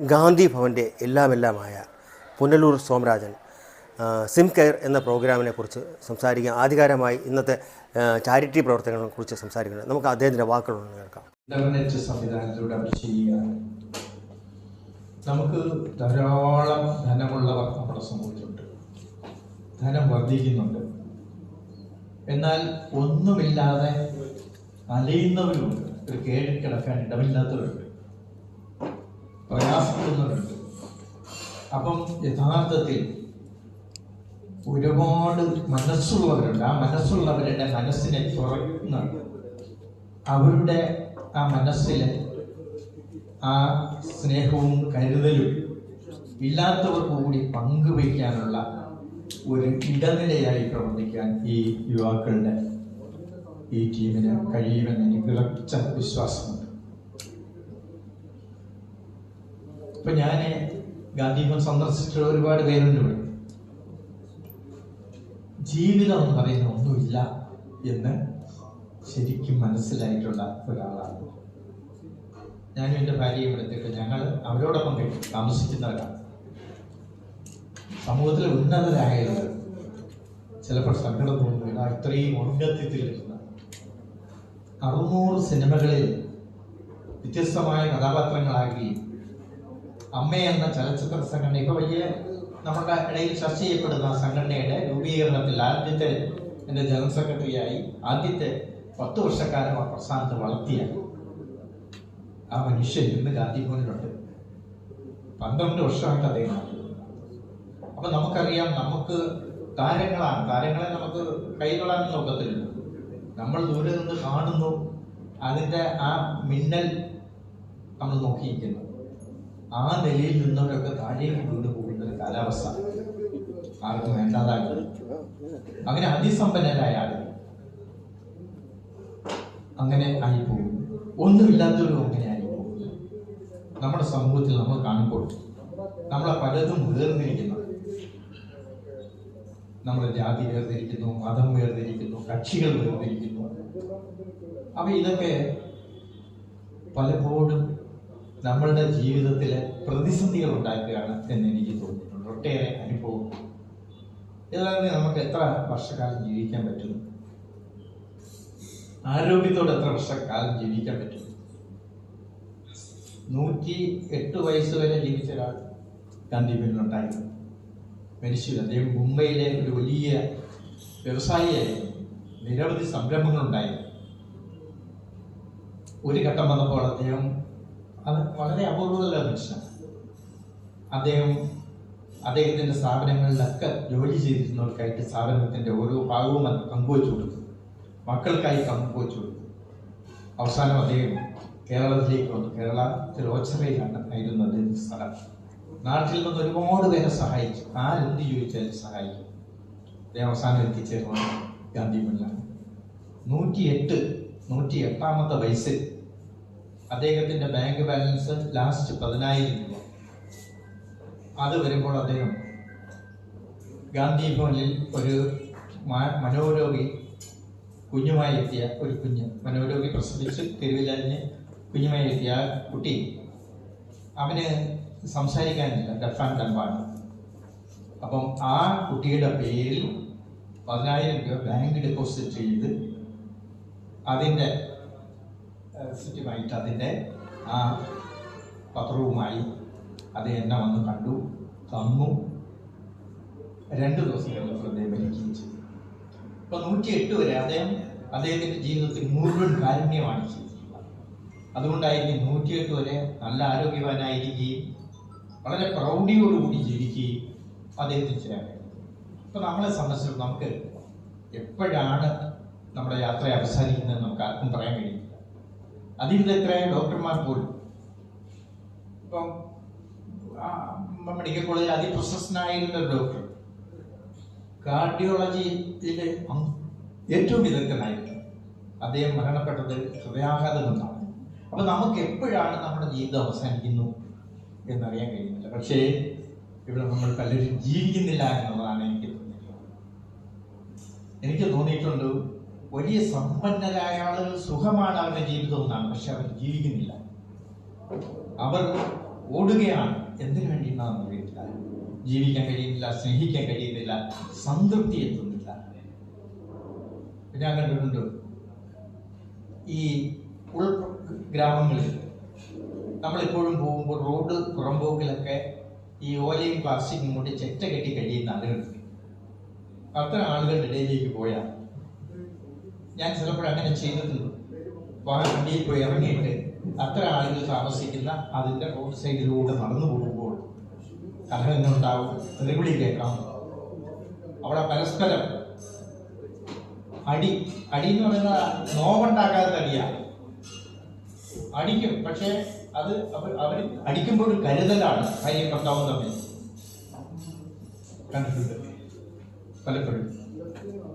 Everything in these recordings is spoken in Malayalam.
ഗാന്ധി ഭവന്റെ എല്ലാമെല്ലാമായ പുനലൂർ സോമരാജൻ സിം കെയർ എന്ന പ്രോഗ്രാമിനെ കുറിച്ച് സംസാരിക്കുക. ആധികാരമായി ഇന്നത്തെ ചാരിറ്റി പ്രവർത്തനങ്ങളെ കുറിച്ച് സംസാരിക്കുന്നത്. നമുക്ക് അദ്ദേഹത്തിന്റെ വാക്കുകളൊന്ന് കേൾക്കാം. ഇന്റർനെറ്റ് സംവിധാനത്തിലൂടെ അവർ ചെയ്യുകയാണ് നമുക്ക് ധാരാളം ധനമുള്ളവർ നമ്മുടെ സമൂഹത്തിലുണ്ട്. ധനം വർദ്ധിക്കുന്നുണ്ട്. എന്നാൽ ഒന്നുമില്ലാതെ അലയുന്നവരുമുണ്ട്. ഒരു കേഴി കിടക്കാൻ ഇടമില്ലാത്തവരുണ്ട്. പ്രയാസപ്പെടുന്നവരുണ്ട് അപ്പം യഥാർത്ഥത്തിൽ ഒരുപാട് മനസ്സുള്ളവരുണ്ട്. ആ മനസ്സുള്ളവരുടെ മനസ്സിനെ തുറക്കുന്ന അവരുടെ ആ മനസ്സിലെ ആ സ്നേഹവും കരുതലും ഇല്ലാത്തവർക്ക് കൂടി പങ്കുവയ്ക്കാനുള്ള ഒരു ഇടനിലയായി പ്രവർത്തിക്കാൻ ഈ യുവാക്കളുടെ ഈ ടീമിന് കഴിയുമെന്ന് എനിക്ക് ഉറച്ച വിശ്വാസമുണ്ട്. ഇപ്പൊ ഞാൻ ഗാന്ധിഭവൻ സന്ദർശിച്ചിട്ടുള്ള ഒരുപാട് പേരുണ്ട് ഇവിടെ. ജീവിതം എന്ന് പറയുന്ന ഒന്നുമില്ല എന്ന് ശരിക്കും മനസ്സിലായിട്ടുള്ള ഒരാളാണ്. ഞാനും എന്റെ ഭാര്യയും എടുത്തിട്ട് ഞങ്ങൾ അവരോടൊപ്പം താമസിക്കുന്നവരാണ്. സമൂഹത്തിൽ ഉന്നതരായവർ ചിലപ്പോൾ സങ്കടം തോന്നുന്നില്ല ഇത്രയും ഔന്നത്യത്തിലിരുന്ന അറുന്നൂറ് സിനിമകളിൽ വ്യത്യസ്തമായ കഥാപാത്രങ്ങളാകുകയും അമ്മ എന്ന ചലച്ചിത്ര സംഘടന ഇപ്പൊ വലിയ നമ്മുടെ ഇടയിൽ ചർച്ച ചെയ്യപ്പെടുന്ന സംഘടനയുടെ രൂപീകരണത്തിൽ ആദ്യത്തെ എന്റെ ജനറൽ സെക്രട്ടറിയായി ആദ്യത്തെ പത്ത് വർഷക്കാലം ആ പ്രസ്ഥാനത്ത് വളർത്തിയ ആ മനുഷ്യൻ ഇന്ന് ഗാന്ധി ഭവനിലുണ്ട് പന്ത്രണ്ട് വർഷമായിട്ട് അദ്ദേഹം. അപ്പൊ നമുക്കറിയാം നമുക്ക് താരങ്ങളാണ്. താരങ്ങളെ നമുക്ക് കൈകൊള്ളാൻ നോക്കത്തില്ല നമ്മൾ ദൂരെ നിന്ന് കാണുന്നു. അതിന്റെ ആ മിന്നൽ നമ്മൾ നോക്കിയിരിക്കുന്നു. ആ നിലയിൽ നിന്നവരൊക്കെ താഴേക്ക് വീണ് പോകുന്ന ഒരു കാലാവസ്ഥ. ആർക്കും വേണ്ടാതാകുന്നു അങ്ങനെ അതിസമ്പന്നരായ ആളുകൾ അങ്ങനെ ആയിപ്പോകും ഒന്നുമില്ലാത്തവരും അങ്ങനെ ആയിപ്പോകും നമ്മുടെ സമൂഹത്തിൽ നമ്മൾ കാണുമ്പോൾ നമ്മളെ പലതും വേർതിരിക്കുന്നു. നമ്മുടെ ജാതി വേർതിരിക്കുന്നു മതം വേർതിരിക്കുന്നു കക്ഷികൾ വേർതിരിക്കുന്നു. അപ്പൊ ഇതൊക്കെ പലപ്പോഴും നമ്മളുടെ ജീവിതത്തിൽ പ്രതിസന്ധികൾ ഉണ്ടാക്കുകയാണ് എന്ന് എനിക്ക് തോന്നിയിട്ടുണ്ട്. ഒട്ടേറെ അനുഭവം. ഇതിലൊക്കെ നമുക്ക് എത്ര വർഷക്കാലം ജീവിക്കാൻ പറ്റും ആരോഗ്യത്തോടെ എത്ര വർഷക്കാലം ജീവിക്കാൻ പറ്റും നൂറ്റി എട്ട് വയസ്സ് വരെ ജീവിച്ച ഒരാൾ ഗാന്ധി പിന്നിലുണ്ടായിരുന്നു മരിച്ചു അദ്ദേഹം മുംബൈയിലെ ഒരു വലിയ വ്യവസായിയായിരുന്നു. നിരവധി സംരംഭങ്ങളുണ്ടായിരുന്നു ഒരു ഘട്ടം വന്നപ്പോൾ അദ്ദേഹം അത് വളരെ അപൂർവമല്ല മനുഷ്യനാണ്. അദ്ദേഹം അദ്ദേഹത്തിന്റെ സ്ഥാപനങ്ങളിലൊക്കെ ജോലി ചെയ്തിരുന്നവർക്കായിട്ട് സ്ഥാപനത്തിന്റെ ഓരോ ഭാഗവും അത് പങ്കുവച്ചു കൊടുത്തു. മക്കൾക്കായി പങ്കുവച്ചു കൊടുത്തു. അവസാനം അദ്ദേഹം കേരളത്തിലേക്ക് വന്നു. കേരള ഓച്ചറയിലാണ് ആയിരുന്നു അദ്ദേഹത്തിന്റെ സ്ഥലം. നാട്ടിൽ നിന്ന് ഒരുപാട് പേരെ സഹായിച്ചു. ആരെന്ത് ചോദിച്ചാലും സഹായിക്കും. അദ്ദേഹം അവസാനം എത്തിച്ചേർന്നത് ഗാന്ധി മുന്നിലാണ് നൂറ്റി എട്ട് നൂറ്റി എട്ടാമത്തെ വയസ്സിൽ അദ്ദേഹത്തിന്റെ ബാങ്ക് ബാലൻസ് ലാസ്റ്റ് പതിനായിരം രൂപ അത് വരുമ്പോൾ അദ്ദേഹം ഗാന്ധി ഭവനിൽ ഒരു മനോരോഗി കുഞ്ഞുമായി എത്തിയ ഒരു കുഞ്ഞ് മനോരോഗി പ്രസവിച്ച് തെരുവിലരിഞ്ഞ് കുഞ്ഞുമായി എത്തിയ കുട്ടി. അവന് സംസാരിക്കാനില്ല ഡഫ് ആൻഡ് ഡംബാണ് അപ്പം ആ കുട്ടിയുടെ പേരിൽ പതിനായിരം രൂപ ബാങ്ക് ഡെപ്പോസിറ്റ് ചെയ്ത് അതിന്റെ റെസിപ്റ്റുമായിട്ട് അതിന്റെ ആ പത്രവുമായി അത് എന്നെ വന്ന് കണ്ടു തന്നു. രണ്ട് ദിവസം കഴിഞ്ഞപ്പോൾ അദ്ദേഹം മരിക്കുകയും ചെയ്തു. ഇപ്പൊ നൂറ്റി എട്ട് വരെ അദ്ദേഹം അദ്ദേഹത്തിന്റെ ജീവിതത്തിൽ മുഴുവൻ കാരുണ്യമാണ് ചെയ്തിട്ടുള്ളത്. അതുകൊണ്ടായിരിക്കും നൂറ്റിയെട്ട് വരെ നല്ല ആരോഗ്യവാനായിരിക്കുകയും വളരെ പ്രൗഢിയോടുകൂടി ജീവിക്കുകയും അദ്ദേഹത്തിന് ചെയ്യാൻ കഴിയും ഇപ്പൊ നമ്മളെ സംബന്ധിച്ചിടത്തോളം നമുക്ക് എപ്പോഴാണ് നമ്മുടെ യാത്ര അവസാനിക്കുന്നത് നമുക്ക് ആർക്കും പറയാൻ കഴിയില്ല. അതിവിദഗ്ധരായ ഡോക്ടർമാർ പോലും? ഇപ്പം മെഡിക്കൽ കോളേജിൽ അതിപ്രശസ്തനായിരുന്ന ഡോക്ടർ കാർഡിയോളജിയിലെ ഏറ്റവും വിദഗ്ധനായിരുന്നു അദ്ദേഹം മരണപ്പെട്ടത് ഹൃദയാഘാതം കൊണ്ടാണ് അപ്പൊ നമുക്ക് എപ്പോഴാണ് നമ്മുടെ ജീവിതം അവസാനിക്കുന്നു എന്നറിയാൻ കഴിയുന്നില്ല. പക്ഷേ ഇവിടെ നമ്മൾ പലരും ജീവിക്കുന്നില്ല എന്നുള്ളതാണ് എനിക്ക് തോന്നിയിട്ടുള്ളത്. എനിക്ക് തോന്നിയിട്ടുണ്ട് വലിയ സമ്പന്നരായ ആളുകൾ സുഖമാണ് അവരുടെ ജീവിതം എന്നാണ്. പക്ഷെ അവർ ജീവിക്കുന്നില്ല. അവർ ഓടുകയാണ്. എന്തിനു വേണ്ടിയെന്നാണെന്ന് അറിയത്തില്ല ജീവിക്കാൻ കഴിയുന്നില്ല സ്നേഹിക്കാൻ കഴിയുന്നില്ല സംതൃപ്തി എത്തുന്നില്ല. ഞാൻ കണ്ടിട്ടുണ്ട് ഈ ഉൾ ഗ്രാമങ്ങളിൽ നമ്മളിപ്പോഴും പോകുമ്പോൾ റോഡ് പുറമ്പോക്കിലൊക്കെ ഈ ഓലയും പ്ലാസ്റ്റിക്കും കൊണ്ട് ചെറ്റ കെട്ടി കഴിയുന്ന ആളുകളുണ്ട്. അത്ര ആളുകളുടെ ഇടയിലേക്ക് പോയാൽ ഞാൻ ചിലപ്പോൾ അങ്ങനെ ചെയ്തിട്ടുണ്ട്. വണ്ടിയിൽ പോയി ഇറങ്ങിയിട്ട് അത്ര ആളുകൾ താമസിക്കുന്ന അതിന്റെ റോഡ് സൈഡിലൂടെ നടന്നു പോകുമ്പോൾ കലഹങ്ങളുണ്ടാവും തെറിവിളി കേൾക്കാം. അവിടെ പരസ്പരം അടി അടി എന്ന് പറയുന്നത് നോവുണ്ടാകാത്ത അടിയാണ് അടിക്കും പക്ഷേ അത് അവർ അവർ അടിക്കുമ്പോൾ കരുതലാണ്. ഭാര്യ ഭർത്താവും തമ്മിൽ. കണ്ടിട്ടുണ്ട്. പലപ്പോഴും.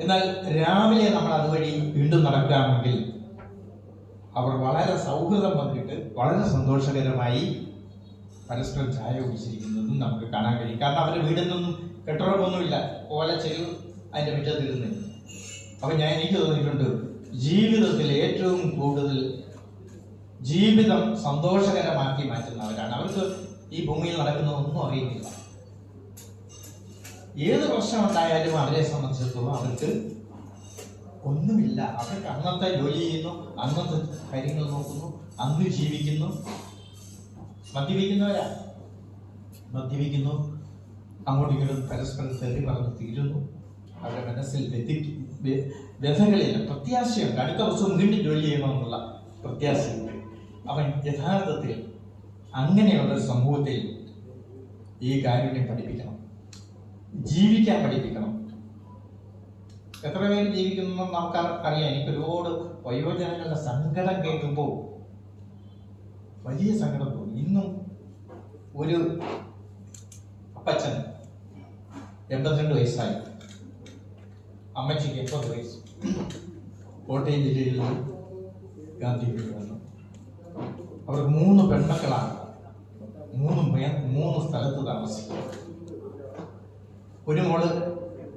എന്നാൽ രാവിലെ നമ്മൾ അതുവഴി വീണ്ടും നടക്കുകയാണെങ്കിൽ അവർ വളരെ സൗഹൃദം പങ്കിട്ട് വളരെ സന്തോഷകരമായി പരസ്പരം ചായ കുടിച്ചിരിക്കുന്നതും നമുക്ക് കാണാൻ കഴിയും. കാരണം അവരുടെ വീടിൽ നിന്നും കെട്ടുറപ്പൊന്നുമില്ല ഓല ചെരു അതിന്റെ മുറ്റത്തിരുന്ന് അപ്പൊ ഞാൻ എനിക്ക് തോന്നിയിട്ടുണ്ട് ജീവിതത്തിൽ ഏറ്റവും കൂടുതൽ ജീവിതം സന്തോഷകരമാക്കി മാറ്റുന്നവരാണ്. അവർക്ക് ഈ ഭൂമിയിൽ നടക്കുന്നതൊന്നും അറിയുന്നില്ല. ഏത് പ്രശ്നം ഉണ്ടായാലും അവരെ സംബന്ധിച്ചിടത്തോളം അവർക്ക് ഒന്നുമില്ല. അവർക്ക് അന്നത്തെ ജോലി ചെയ്യുന്നു അന്നത്തെ കാര്യങ്ങൾ നോക്കുന്നു അന്ന് ജീവിക്കുന്നു. മദ്യപിക്കുന്നവരാ? മദ്യപിക്കുന്നു. അങ്ങോട്ടും ഇങ്ങോട്ടും പരസ്പരം തെറി പറഞ്ഞ് തീരുന്നു. അവരുടെ മനസ്സിൽ വ്യതി വ്യ- വ്യഥകളില്ല. പ്രത്യാശയുണ്ട്. അടുത്ത വർഷം വീണ്ടും ജോലി ചെയ്യണമെന്നുള്ള പ്രത്യാശയുണ്ട്. അവൻ യഥാർത്ഥത്തിൽ അങ്ങനെയുള്ള സമൂഹത്തിൽ ഈ കാരുണ്യം പഠിപ്പിക്കണം. ജീവിക്കാൻ പഠിപ്പിക്കണം. എത്ര പേര് ജീവിക്കുന്നു നമുക്ക് അറിയാം. എനിക്ക് ഒരുപാട് വയോജനങ്ങളുടെ സങ്കടം കേൾക്കുമ്പോൾ വലിയ സങ്കടം തോന്നി. ഇന്നും ഒരു അപ്പച്ചൻ എൺപത്തിരണ്ട് വയസ്സായി. അമ്മച്ചിക്ക് എൺപത് വയസ്സ്. കോട്ടയം ജില്ലയിൽ ഗാന്ധി അവർ മൂന്ന് പെൺമക്കളാണ്. മൂന്ന് മൂന്ന് സ്ഥലത്ത് താമസിക്കും ഒരു മോൾ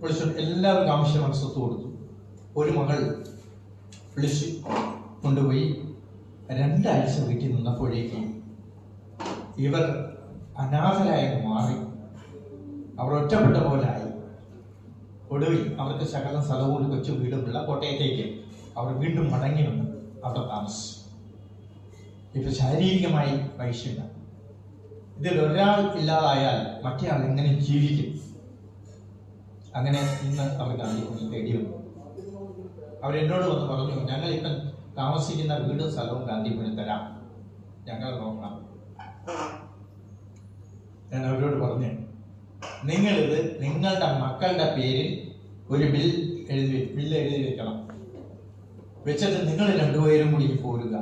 വിളിച്ചു. എല്ലാവർക്കും ആവശ്യം സ്വത്ത് കൊടുത്തു. ഒരു മകൾ വിളിച്ച് കൊണ്ടുപോയി. രണ്ടാഴ്ച വീട്ടിൽ നിന്നപ്പോഴേക്കും ഇവർ അനാഥരായി മാറി. അവർ ഒറ്റപ്പെട്ട പോലായി ഒടുവിൽ അവർക്ക് ശകലം സ്ഥലവും ഒരു കൊച്ചു വീടുമുള്ള കോട്ടയത്തേക്ക് അവർ വീണ്ടും മടങ്ങി വന്ന് അവിടെ താമസിച്ചു. ഇപ്പൊ ശാരീരികമായി വൈശ്യമില്ല ഇതിൽ ഒരാൾ ഇല്ലാതായാൽ മറ്റേ ആൾ എങ്ങനെ ജീവിക്കും? അങ്ങനെ ഇന്ന് അവർ ഗാന്ധിഭവനിൽ തേടി വന്നു അവരെന്നോട് വന്ന് പറഞ്ഞു ഞങ്ങൾ ഇപ്പം താമസിക്കുന്ന വീടും സ്ഥലവും ഗാന്ധിപുരം തരാം. ഞങ്ങൾ നോക്കണം. ഞാൻ അവരോട് പറഞ്ഞു നിങ്ങളിത് നിങ്ങളുടെ മക്കളുടെ പേരിൽ ഒരു ബിൽ എഴുതി ബില്ല് എഴുതി വെക്കണം. വെച്ചിട്ട് നിങ്ങൾ രണ്ടുപേരും കൂടി പോരുക.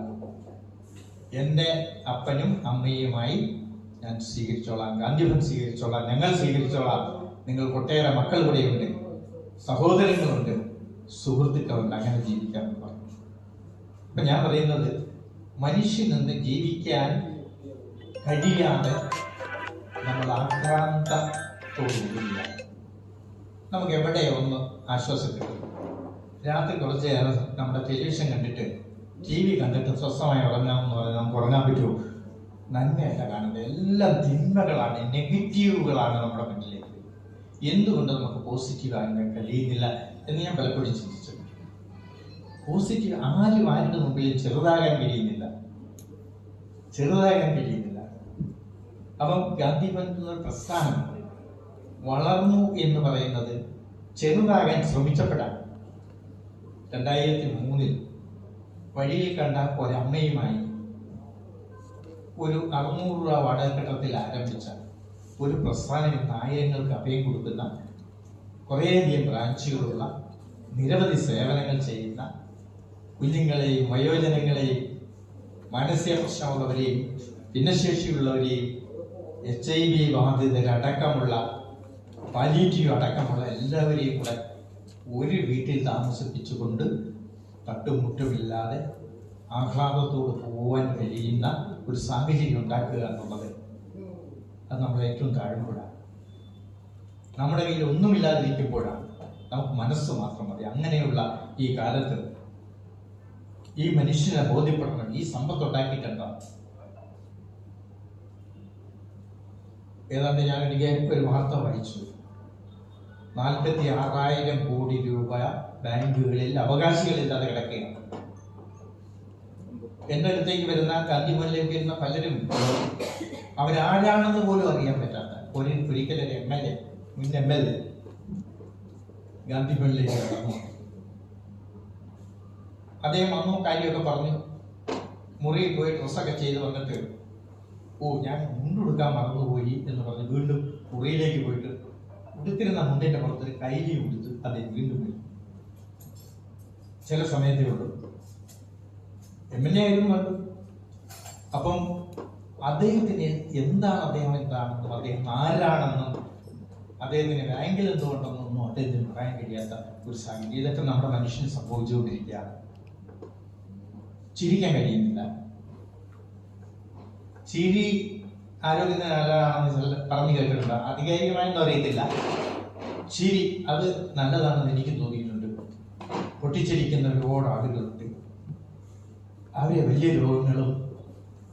എന്റെ അപ്പനും അമ്മയുമായി ഞാൻ സ്വീകരിച്ചോളാം. ഗാന്ധിപുരം സ്വീകരിച്ചോളാം. ഞങ്ങൾ സ്വീകരിച്ചോളാം. നിങ്ങൾ ഒട്ടേറെ മക്കൾ ഇവിടെയുണ്ട് സഹോദരങ്ങളുണ്ട് സുഹൃത്തുക്കളുണ്ട് അങ്ങനെ ജീവിക്കാൻ പറഞ്ഞു. അപ്പൊ ഞാൻ പറയുന്നത് മനുഷ്യൻ നിന്ന് ജീവിക്കാൻ കഴിയാതെ നമ്മൾ ആക്രാന്തത്തോടുകൂടിയ നമുക്ക് എവിടെ ഒന്ന് ആശ്വാസം രാത്രി കുറച്ച് നേരം നമ്മുടെ ടെലിവിഷൻ കണ്ടിട്ട് ടി വി കണ്ടിട്ട് സ്വസ്ഥമായി ഉറങ്ങാമെന്ന് പറഞ്ഞാൽ നമുക്ക് ഉറങ്ങാൻ പറ്റുമോ? നന്മയല്ല കാണുന്നത്. എല്ലാം തിന്മകളാണ് നെഗറ്റീവുകളാണ് നമ്മുടെ മുന്നിലേക്ക്. എന്തുകൊണ്ട് നമുക്ക് പോസിറ്റീവ് ആകാൻ കഴിയുന്നില്ല എന്ന് ഞാൻ പലപ്പോഴും ചിന്തിച്ചു പോസിറ്റീവ് ആരും ആരുടെ മുമ്പിൽ ചെറുതാകാൻ കഴിയുന്നില്ല. ചെറുതാകാൻ കഴിയുന്നില്ല. അപ്പം ഗാന്ധി പറഞ്ഞ പ്രസ്ഥാനം വളർന്നു എന്ന് പറയുന്നത് ചെറുതാകാൻ ശ്രമിച്ചപ്പെടാം രണ്ടായിരത്തി മൂന്നിൽ വഴിയിൽ കണ്ട ഒരമ്മയുമായി ഒരു അറുന്നൂറ് രൂപ വാടകഘട്ടത്തിൽ ആരംഭിച്ച ഒരു പ്രസ്ഥാനം ഇന്ന് ആയിരങ്ങൾക്ക് അഭയം കൊടുക്കുന്ന കുറേയധികം ബ്രാഞ്ചുകളുള്ള നിരവധി സേവനങ്ങൾ ചെയ്യുന്ന കുഞ്ഞുങ്ങളെയും വയോജനങ്ങളെയും മാനസിക പ്രശ്നമുള്ളവരെയും ഭിന്നശേഷിയുള്ളവരെയും എച്ച് ഐ വി ബാധിതരടക്കമുള്ള പാലിറ്റീവ് അടക്കമുള്ള എല്ലാവരെയും കൂടെ ഒരു വീട്ടിൽ താമസിപ്പിച്ചുകൊണ്ട് തട്ടുമുട്ടുമില്ലാതെ ആഹ്ലാദത്തോട് പോകാൻ കഴിയുന്ന ഒരു സാഹചര്യം ഉണ്ടാക്കുക എന്നുള്ളത് അത് നമ്മൾ ഏറ്റവും താഴ്മയോടാണ്. നമ്മുടെ കയ്യിൽ ഒന്നുമില്ലാതിരിക്കുമ്പോഴാണ് നമുക്ക് മനസ്സ് മാത്രം മതി. അങ്ങനെയുള്ള ഈ കാലത്ത് ഈ മനുഷ്യനെ ബോധ്യപ്പെടണം ഈ സമ്പത്ത് ഉണ്ടാക്കിയിട്ടെന്താ? ഏതാണ്ട് ഞാൻ എനിക്ക് ഒരു വാർത്ത വായിച്ചു. നാൽപ്പത്തി ആറായിരം കോടി രൂപ ബാങ്കുകളിൽ അവകാശികളില്ലാതെ കിടക്കുകയാണ്. എന്റെ അടുത്തേക്ക് വരുന്ന കാന്തിമലിലേക്ക് വരുന്ന പലരും അവരാരാണെന്ന് പോലും അറിയാൻ പറ്റാത്ത ഒരു ഒരിക്കലും എം എൽ എ മുൻ എം എൽ എ ഗാന്ധി കടന്നു അദ്ദേഹം വന്നു കാര്യമൊക്കെ പറഞ്ഞു. മുറിയിൽ പോയി ഡ്രസ്സൊക്കെ ചെയ്ത് വന്നിട്ട് ഓ ഞാൻ മുണ്ട് കൊടുക്കാൻ മറന്നുപോയി എന്ന് പറഞ്ഞ് വീണ്ടും മുറിയിലേക്ക് പോയിട്ട് ഉടുത്തിരുന്ന മുണ്ടിന്റെ പുറത്ത് കൈലി ഉടുത്ത് അദ്ദേഹം വീണ്ടും പോയി ചില സമയത്തേ ഉള്ളൂ. എം എൽ എ ആയിരുന്നു അപ്പം അദ്ദേഹത്തിന് എന്താണ് അദ്ദേഹം എന്താണെന്നും അദ്ദേഹം ആരാണെന്നും അദ്ദേഹത്തിന് റാങ്കിൽ എന്തുകൊണ്ടെന്നൊന്നും അദ്ദേഹത്തിന് പറയാൻ കഴിയാത്ത ഒരു സാഹചര്യം ഇതൊക്കെ നമ്മുടെ മനുഷ്യന് സംഭവിച്ചുകൊണ്ടിരിക്കുകയാണ് ചിരിക്കാൻ കഴിയുന്നില്ല. ചിരി ആരോഗ്യത്തിന് നല്ലതാണെന്ന് പറഞ്ഞു കേട്ടിട്ടുണ്ട്? ആധികാരികമായൊന്നും അറിയത്തില്ല. ചിരി അത് നല്ലതാണെന്ന് എനിക്ക് തോന്നിയിട്ടുണ്ട്. പൊട്ടിച്ചിരിക്കുന്ന ഒരുപാട് ആളുകളുണ്ട് അവരെ വലിയ രോഗങ്ങളും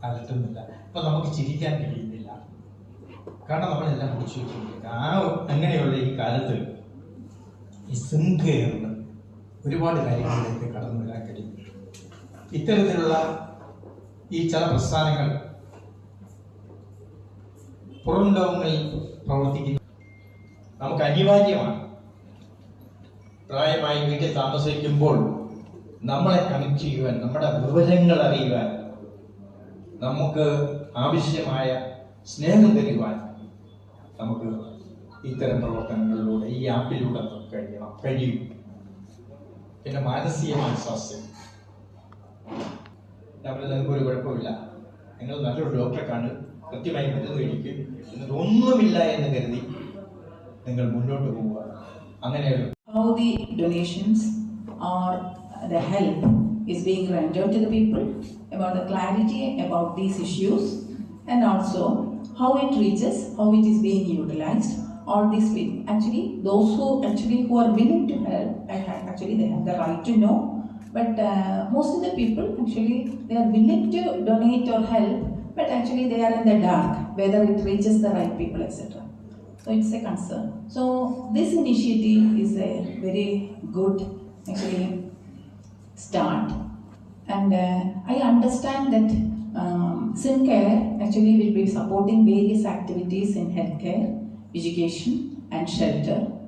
അലട്ടുന്നില്ല. അപ്പൊ നമുക്ക് ചിരിക്കാൻ കഴിയുന്നില്ല. കാരണം നമ്മളെല്ലാം കുടിച്ചു വെച്ചിട്ടുണ്ട് ആ അങ്ങനെയുള്ള ഈ കാലത്ത് ഈ സിംഹേറിന് ഒരുപാട് കാര്യങ്ങളിലേക്ക് കടന്നു വരാൻ കഴിയും ഇത്തരത്തിലുള്ള ഈ ചില പ്രസ്ഥാനങ്ങൾ പുറം ലോകങ്ങളിൽ പ്രവർത്തിക്കുന്ന. നമുക്ക് അനിവാര്യമാണ്. പ്രായമായി വീട്ടിൽ താമസിക്കുമ്പോൾ നമ്മളെ കണക്ട് ചെയ്യുവാൻ നമ്മുടെ വിവരങ്ങൾ അറിയുവാൻ നമുക്ക് ആവശ്യമായ സ്നേഹം തരുവാൻ നമുക്ക് ഇത്തരം പ്രവർത്തനങ്ങളിലൂടെ ഈ ആപ്പിലൂടെ കഴിയണം. കഴിയും. പിന്നെ മാനസികമായ സ്വാസ്ഥ്യം. നമ്മൾ നിങ്ങൾക്ക് ഒരു കുഴപ്പമില്ല. നിങ്ങൾ നല്ലൊരു ഡോക്ടറെ കാണും. കൃത്യമായി മരുന്ന് കഴിക്കും. എന്നിട്ട് ഒന്നുമില്ല എന്ന് കരുതി നിങ്ങൾ മുന്നോട്ട് പോവുക. അങ്ങനെയുള്ള how the donations or is being rendered to the people, about the clarity about these issues, and also how it reaches, how it is being utilized. All these people, actually, those who actually who are willing to help, actually they have the right to know. But uh, most of the people actually they are willing to donate or help, but actually they are in the dark whether it reaches the right people, etc. So it's a concern. So this initiative is a very good actually start. And uh, I understand that um, SimCare actually will be supporting various activities in healthcare, education and shelter